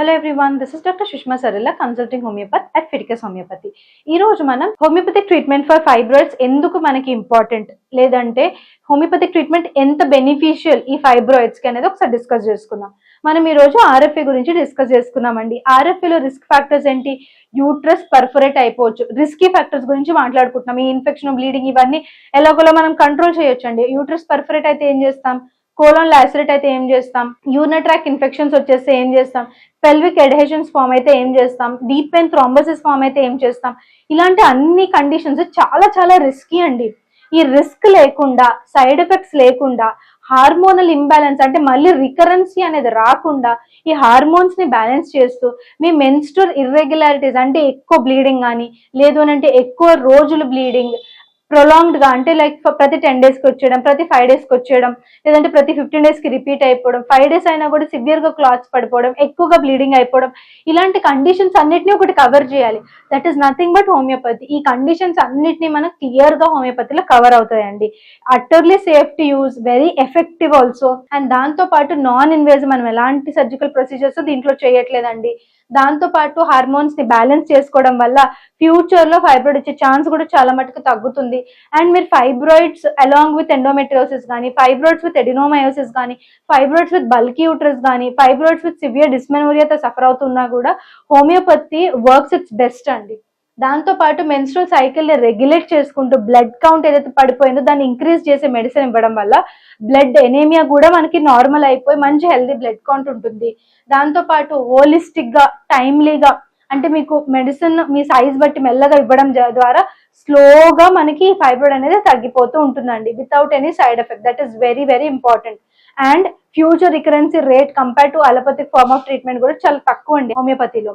Hello everyone this is doctor Sushma Sarilla consulting homeopathy at Fidicus homeopathy ఈ రోజు మనం homeopathic treatment for fibroids ఎందుకు మనకి important లేదంటే హోమియోపతిక్ ట్రీట్మెంట్ ఎంత బెనిఫిషియల్ ఈ ఫైబ్రాయిడ్స్కి అనేది ఒకసారి డిస్కస్ చేసుకుందాం. మనం ఈ రోజు ఆర్ఎఫ్ఏ గురించి డిస్కస్ చేసుకున్నామండి. ఆర్ఎఫ్ఏలో రిస్క్ ఫ్యాక్టర్స్ ఏంటి? యూట్రస్ పర్ఫరేట్ అయిపోవచ్చు. రిస్కీ ఫ్యాక్టర్స్ గురించి మాట్లాడుకుంటున్నాం. ఈ ఇన్ఫెక్షన్ బ్లీడింగ్ ఇవన్నీ ఎలాగోలా మనం కంట్రోల్ చేయొచ్చండి. యూట్రస్ పర్ఫరేట్ అయితే ఏం చేస్తాం? కోలోన్ లాసిరేట్ అయితే ఏం చేస్తాం? యూనట్రాక్ ఇన్ఫెక్షన్స్ వచ్చేస్తే ఏం చేస్తాం? పెల్విక్ ఎడ్హెషన్స్ ఫామ్ అయితే ఏం చేస్తాం? డీప్ పెయిన్ థ్రాంబసిస్ ఫామ్ అయితే ఏం చేస్తాం? ఇలాంటి అన్ని కండిషన్స్ చాలా చాలా రిస్కీ అండి. ఈ రిస్క్ లేకుండా సైడ్ ఎఫెక్ట్స్ లేకుండా హార్మోనల్ ఇంబ్యాలెన్స్ అంటే మళ్ళీ రికరెన్సీ అనేది రాకుండా ఈ హార్మోన్స్ని బ్యాలెన్స్ చేస్తూ మీ మెన్స్ట్రల్ ఇర్రెగ్యులారిటీస్ అంటే ఎక్కువ బ్లీడింగ్ కానీ లేదు అని అంటే ఎక్కువ రోజులు బ్లీడింగ్ ప్రొలాంగ్డ్గా అంటే లైక్ ప్రతి టెన్ డేస్కి వచ్చేయడం ప్రతి ఫైవ్ డేస్కి వచ్చేయడం లేదంటే ప్రతి ఫిఫ్టీన్ డేస్కి రిపీట్ అయిపోవడం ఫైవ్ డేస్ అయినా కూడా సివియర్గా క్లాత్స్ పడిపోవడం ఎక్కువగా బ్లీడింగ్ అయిపోవడం ఇలాంటి కండిషన్స్ అన్నిటిని ఒకటి కవర్ చేయాలి. That is nothing but homeopathy ఈ కండిషన్స్ అన్నిటిని మనం క్లియర్గా హోమియోపతిలో కవర్ అవుతాయండి. Utterly safety use very effective also and దాంతో పాటు నాన్ ఇన్వేజ్ మనం ఎలాంటి సర్జికల్ ప్రొసీజర్స్ దీంట్లో చేయట్లేదండి. దాంతో పాటు హార్మోన్స్ని బ్యాలెన్స్ చేసుకోవడం వల్ల ఫ్యూచర్లో ఫైబ్రాయిడ్ వచ్చే ఛాన్స్ కూడా చాలా మటుకు తగ్గుతుంది. అండ్ మీరు ఫైబ్రాయిడ్స్ అలాంగ్ విత్ ఎండోమెట్రియోసిస్ కానీ ఫైబ్రాయిడ్స్ విత్ ఎడినోమయోసిస్ కానీ ఫైబ్రాయిడ్స్ విత్ బల్కీ యూట్రస్ కానీ ఫైబ్రాయిడ్స్ విత్ సివియర్ డిస్మెనోరియాతో సఫర్ అవుతున్నా కూడా హోమియోపతి వర్క్స్ ఇట్స్ బెస్ట్ అండి. దాంతో పాటు మెన్స్ట్రల్ సైకిల్ని రెగ్యులేట్ చేసుకుంటూ బ్లడ్ కౌంట్ ఏదైతే పడిపోయిందో దాన్ని ఇంక్రీజ్ చేసే మెడిసిన్ ఇవ్వడం వల్ల బ్లడ్ ఎనేమియా కూడా మనకి నార్మల్ అయిపోయి మంచి హెల్దీ బ్లడ్ కౌంట్ ఉంటుంది. దాంతో పాటు గా టైమ్లీగా అంటే మీకు మెడిసిన్ మీ సైజ్ బట్టి మెల్లగా ఇవ్వడం ద్వారా స్లోగా మనకి ఫైబ్రాయిడ్ అనేది తగ్గిపోతూ ఉంటుందండి. Without any side effect that is very very important and future recurrence rate compare to allopathic form of treatment కూడా చాలా తక్కువ అండి హోమియోపతిలో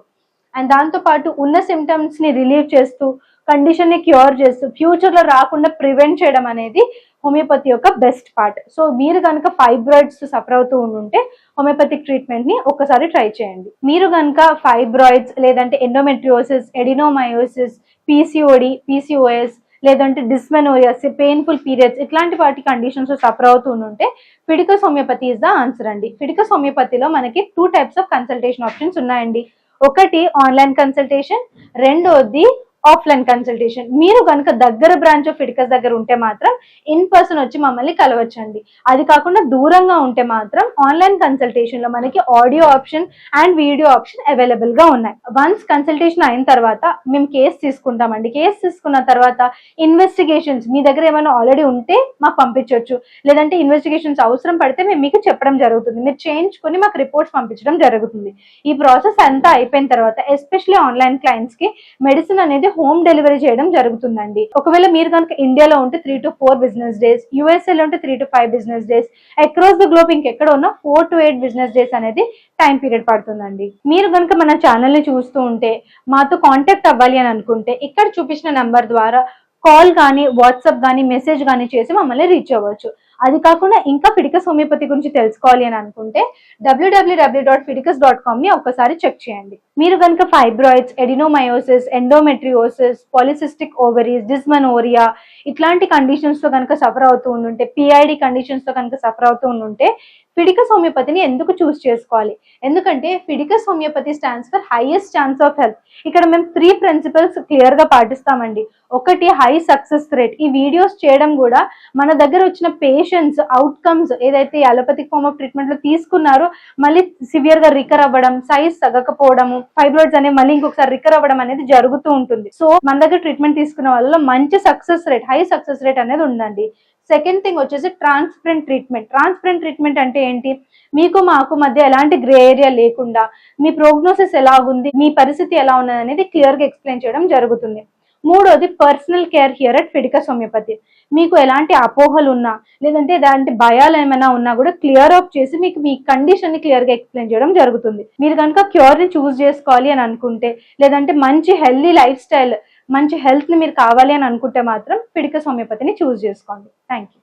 అండ్ దాంతో పాటు ఉన్న సిమ్టమ్స్ని రిలీవ్ చేస్తూ కండిషన్ని క్యూర్ చేస్తూ ఫ్యూచర్లో రాకుండా ప్రివెంట్ చేయడం అనేది హోమియోపతి యొక్క బెస్ట్ పార్ట్ సో మీరు కనుక ఫైబ్రాయిడ్స్ సఫర్ అవుతూ ఉంటే హోమియోపతిక్ ట్రీట్మెంట్ని ఒక్కసారి ట్రై చేయండి. మీరు కనుక ఫైబ్రాయిడ్స్ లేదంటే ఎండోమెట్రియోసిస్ ఎడినోమయోసిస్ పీసీఓడి పీసీఓఎస్ లేదంటే డిస్మెనోరియాస్ పెయిన్ఫుల్ పీరియడ్స్ ఇట్లాంటి వాటి కండిషన్స్ సఫర్ అవుతూ ఉంటే Fidicus homeopathy is the answer అండి. ఫిడికస్ హోమియోపతిలో మనకి two types of consultation options ఉన్నాయండి. ఒకటి ఆన్లైన్ కన్సల్టేషన్ రెండోది ఆఫ్లైన్ కన్సల్టేషన్ మీరు కనుక దగ్గర బ్రాంచ్ ఆఫ్ ఇడికస్ దగ్గర ఉంటే మాత్రం ఇన్ పర్సన్ వచ్చి మమ్మల్ని కలవచ్చండి. అది కాకుండా దూరంగా ఉంటే మాత్రం ఆన్లైన్ కన్సల్టేషన్లో మనకి audio option and video option అవైలబుల్గా ఉన్నాయి. వన్స్ కన్సల్టేషన్ అయిన తర్వాత మేము కేసు తీసుకుంటామండి. కేసు తీసుకున్న తర్వాత ఇన్వెస్టిగేషన్స్ మీ దగ్గర ఏమైనా ఆల్రెడీ ఉంటే మాకు పంపించవచ్చు లేదంటే ఇన్వెస్టిగేషన్స్ అవసరం పడితే మేము మీకు చెప్పడం జరుగుతుంది. మీరు చేయించుకొని మాకు రిపోర్ట్స్ పంపించడం జరుగుతుంది. ఈ ప్రాసెస్ అంతా అయిపోయిన తర్వాత ఎస్పెషల్లీ ఆన్లైన్ క్లయింట్స్కి మెడిసిన్ అనేది హోమ్ డెలివరీ చేయడం జరుగుతుందండి. ఒకవేళ మీరు కనుక ఇండియాలో ఉంటే three to four business days యూఎస్ఏలో ఉంటే three to five business days across the globe ఇంకెక్కడ ఉన్నా four to eight business days అనేది టైం పీరియడ్ పడుతుందండి. మీరు కనుక మన ఛానల్ని చూస్తూ ఉంటే మాతో కాంటాక్ట్ అవ్వాలి అని అనుకుంటే ఇక్కడ చూపించిన నంబర్ ద్వారా కాల్ కానీ వాట్సాప్ కానీ మెసేజ్ కానీ చేసి మమ్మల్ని రీచ్ అవ్వచ్చు. అది కాకుండా ఇంకా ఫిడికస్ హోమియోపతి గురించి తెలుసుకోవాలి అని అనుకుంటే డబ్ల్యూడబ్ల్యూడబ్ల్యూ డాట్ ఫిడికస్ డాట్ కామ్ని ఒక్కసారి చెక్ చేయండి. మీరు కనుక fibroids adenomyosis endometriosis polycystic ovaries dysmenorrhoea ఇట్లాంటి కండిషన్స్తో కనుక సఫర్ అవుతూ ఉండుంటే పిఐడి కండిషన్స్తో కనుక సఫర్ అవుతూ ఉండుంటే ఫిడికస్ హోమియోపతిని ఎందుకు చూస్ చేసుకోవాలి? ఎందుకంటే Fidicus homeopathy stands for highest chance of health ఇక్కడ మేము త్రీ ప్రిన్సిపల్స్ క్లియర్గా పాటిస్తామండి. ఒకటి హై సక్సెస్ రేట్ ఈ వీడియోస్ చేయడం కూడా మన దగ్గర వచ్చిన పేషెంట్స్ అవుట్కమ్స్ ఏదైతే అలోపతిక్ ఫార్మ్ ఆఫ్ ట్రీట్మెంట్లో తీసుకున్నారో మళ్ళీ సివియర్గా రికర్ అవ్వడం సైజ్ తగ్గకపోవడము ఫైబ్రాయిడ్స్ అనేవి మళ్ళీ ఇంకొకసారి రికర్ అవ్వడం అనేది జరుగుతూ ఉంటుంది. సో మన దగ్గర ట్రీట్మెంట్ తీసుకున్న వాళ్ళలో మంచి success rate high success rate అనేది ఉందండి. సెకండ్ థింగ్ వచ్చేసి ట్రాన్స్పరెంట్ ట్రీట్మెంట్ ట్రాన్స్పరెంట్ ట్రీట్మెంట్ అంటే ఏంటి? మీకు మాకు మధ్య ఎలాంటి గ్రే ఏరియా లేకుండా మీ ప్రోగ్నోసిస్ ఎలాగుంది మీ పరిస్థితి ఎలా ఉన్నది అనేది క్లియర్గా ఎక్స్ప్లెయిన్ చేయడం జరుగుతుంది. మూడోది personal care here at Fidicus homeopathy మీకు ఎలాంటి అపోహలు ఉన్నా లేదంటే ఎలాంటి భయాలు ఏమైనా ఉన్నా కూడా క్లియర్ అప్ చేసి మీకు మీ కండిషన్ని క్లియర్గా ఎక్స్ప్లెయిన్ చేయడం జరుగుతుంది. మీరు కనుక క్యూర్ని చూస్ చేసుకోవాలి అని అనుకుంటే లేదంటే మంచి హెల్దీ లైఫ్ స్టైల్ మంచి హెల్త్ని మీరు కావాలి అని అనుకుంటే మాత్రం ఫిడికస్ హోమియోపతిని చూస్ చేసుకోండి. Thank you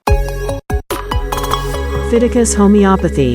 Fiticus Homeopathy